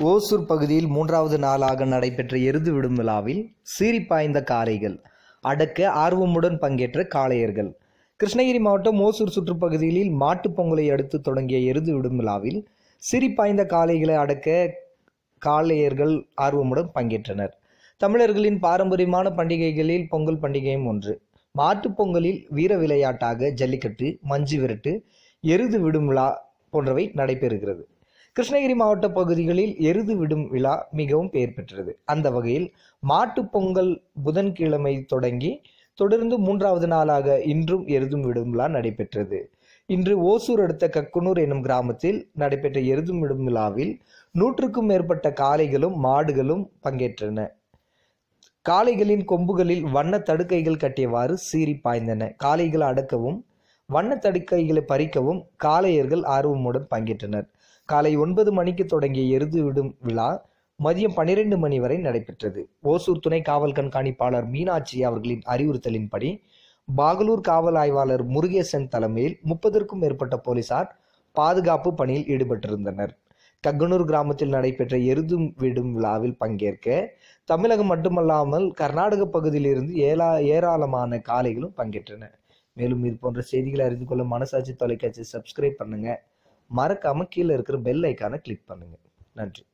ஓசூர் பகுதியில் மூன்றாவது நாளாக நடைபெற்ற எருது விடும் விழாவில் சீறி பாய்ந்த காளைகள் அடக்க ஆர்வமுடன் பங்கேற்ற காளையர்கள். கிருஷ்ணகிரி மாவட்டம் ஓசூர் சுற்றுப்பகுதியில் மாட்டுப் பொங்கலை அடுத்து தொடங்கிய எருது விடும் விழாவில் சிரிப்பாய்ந்த பாய்ந்த காளைகளை அடக்க காளையர்கள் ஆர்வமுடன் பங்கேற்றனர். தமிழர்களின் பாரம்பரியமான பண்டிகைகளில் பொங்கல் பண்டிகையும் ஒன்று. மாட்டுப் பொங்கலில் வீர விளையாட்டாக ஜல்லிக்கட்டு மஞ்சு விரட்டு எருது விடும் விழா போன்றவை நடைபெறுகிறது. கிருஷ்ணகிரி மாவட்ட பகுதிகளில் எருது விடும் விழா மிகவும் பெயர் பெற்றது. அந்த வகையில் மாட்டுப் பொங்கல் புதன்கிழமை தொடங்கி தொடர்ந்து மூன்றாவது நாளாக இன்றும் எருதும் விடும் விழா நடைபெற்றது. இன்று ஓசூர் அடுத்த கக்குனூர் எனும் கிராமத்தில் நடைபெற்ற எருதும் விடும் விழாவில் நூற்றுக்கும் மேற்பட்ட காளைகளும் மாடுகளும் பங்கேற்றன. காளைகளின் கொம்புகளில் வண்ண தடுக்கைகள் கட்டியவாறு சீறி பாய்ந்தன. காளைகள் அடக்கவும் வண்ண தடுக்கைகளை பறிக்கவும் காளையர்கள் ஆர்வமுடன் பங்கேற்றனர். காலை ஒன்பது மணிக்கு தொடங்கிய எருது விடும் விழா மதியம் பன்னிரண்டு மணி வரை நடைபெற்றது. ஓசூர் துணை காவல் கண்காணிப்பாளர் மீனாட்சி அவர்களின் அறிவுறுத்தலின்படி பாகலூர் காவல் ஆய்வாளர் முருகேசன் தலைமையில் முப்பதற்கும் மேற்பட்ட போலீசார் பாதுகாப்பு பணியில் ஈடுபட்டிருந்தனர். கக்கனூர் கிராமத்தில் நடைபெற்ற எருது விடும் விழாவில் பங்கேற்க தமிழகம் மட்டுமல்லாமல் கர்நாடக பகுதியிலிருந்து ஏலா ஏராளமான காளைகளும் பங்கேற்றன. மேலும் இது போன்ற செய்திகளை அறிந்து கொள்ள மனசாட்சி தொலைக்காட்சி சப்ஸ்கிரைப் பண்ணுங்க. மறக்காம கீழே இருக்கிற பெல் ஐக்கானை கிளிக் பண்ணுங்க. நன்றி.